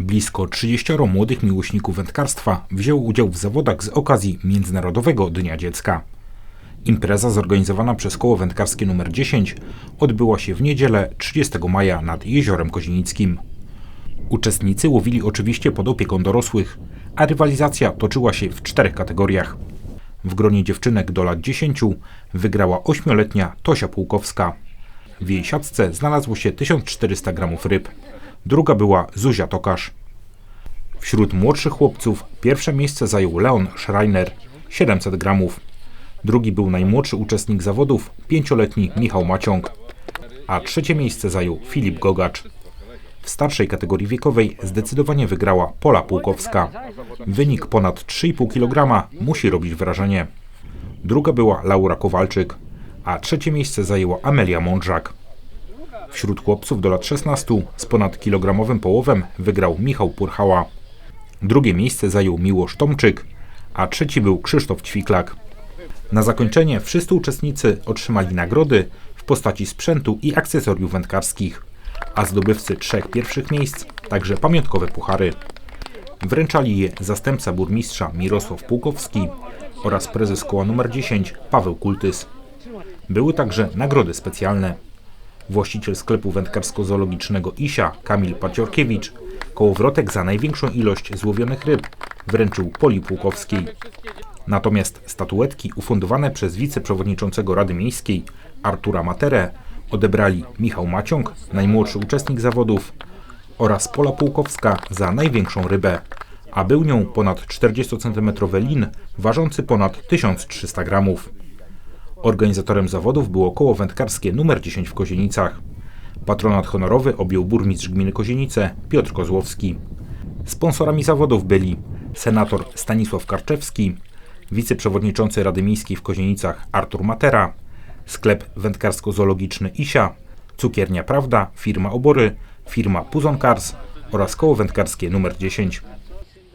Blisko 30 młodych miłośników wędkarstwa wzięło udział w zawodach z okazji Międzynarodowego Dnia Dziecka. Impreza zorganizowana przez koło wędkarskie nr 10 odbyła się w niedzielę 30 maja nad Jeziorem Kozienickim. Uczestnicy łowili oczywiście pod opieką dorosłych, a rywalizacja toczyła się w czterech kategoriach. W gronie dziewczynek do lat 10 wygrała ośmioletnia Tosia Pułkowska. W jej siatce znalazło się 1400 gramów ryb. Druga była Zuzia Tokarz. Wśród młodszych chłopców pierwsze miejsce zajął Leon Schreiner 700 gramów. Drugi był najmłodszy uczestnik zawodów, pięcioletni Michał Maciąg, a trzecie miejsce zajął Filip Gogacz. W starszej kategorii wiekowej zdecydowanie wygrała Pola Pułkowska. Wynik ponad 3,5 kg musi robić wrażenie. Druga była Laura Kowalczyk, a trzecie miejsce zajęła Amelia Mądrzak. Wśród chłopców do lat 16 z ponad kilogramowym połowem wygrał Michał Purchała. Drugie miejsce zajął Miłosz Tomczyk, a trzeci był Krzysztof Ćwiklak. Na zakończenie wszyscy uczestnicy otrzymali nagrody w postaci sprzętu i akcesoriów wędkarskich, a zdobywcy trzech pierwszych miejsc także pamiątkowe puchary. Wręczali je zastępca burmistrza Mirosław Pułkowski oraz prezes koła nr 10 Paweł Kultys. Były także nagrody specjalne. Właściciel sklepu wędkarsko-zoologicznego Isia, Kamil Paciorkiewicz, kołowrotek za największą ilość złowionych ryb wręczył Poli Pułkowskiej. Natomiast statuetki ufundowane przez wiceprzewodniczącego Rady Miejskiej Artura Materę odebrali Michał Maciąg, najmłodszy uczestnik zawodów, oraz Pola Pułkowska za największą rybę, a był nią ponad 40 cm lin ważący ponad 1300 gramów. Organizatorem zawodów było koło wędkarskie nr 10 w Kozienicach. Patronat honorowy objął burmistrz gminy Kozienice Piotr Kozłowski. Sponsorami zawodów byli senator Stanisław Karczewski, wiceprzewodniczący Rady Miejskiej w Kozienicach Artur Matera, sklep wędkarsko-zoologiczny Isia, cukiernia Prawda, firma Obory, firma Puzon Cars oraz koło wędkarskie nr 10.